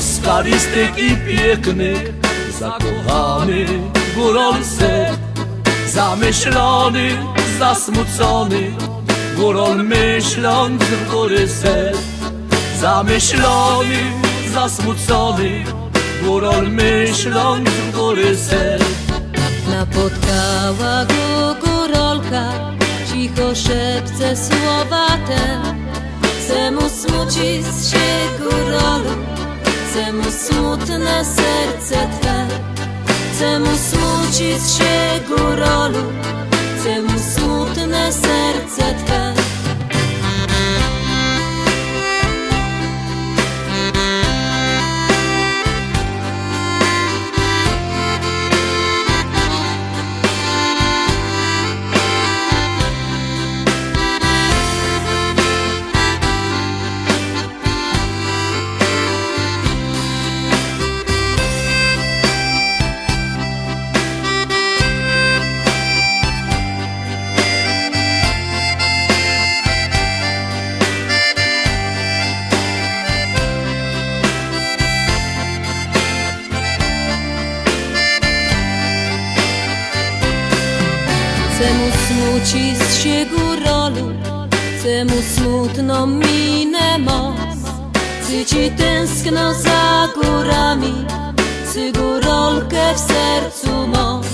skalistych i pięknych Zakochany górol ser. Zamyślony, zasmucony Górol myśląc w góry ser. Zamyślony, zasmucony Górol myśląc w góry ser. Napotkała go górolka, cicho szepce słowa te. Chce mu smucić się Бога, це му смутне серце Тwe, це му smucić się góralu, це му smutne serce Twe. Chce mu smucić się górolu, chce mu smutną minę moc. Chce ci tęskno za górami, chce górolkę w sercu moc.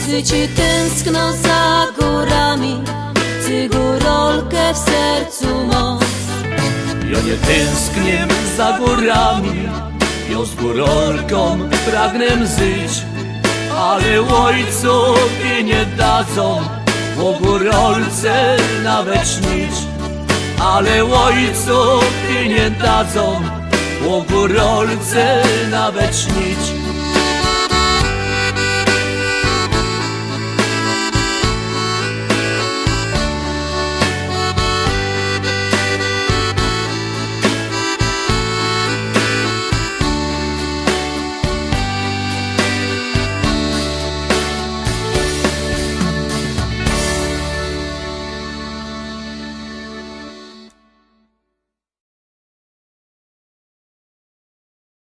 Chce ci tęskno za górami, chce górolkę w sercu moc. Ja nie tęsknię za górami Ja z górolką pragnę zyć Ale ojcowie nie dadzą O górolce nawet śnić Ale ojcowie nie dadzą O górolce nawet śnić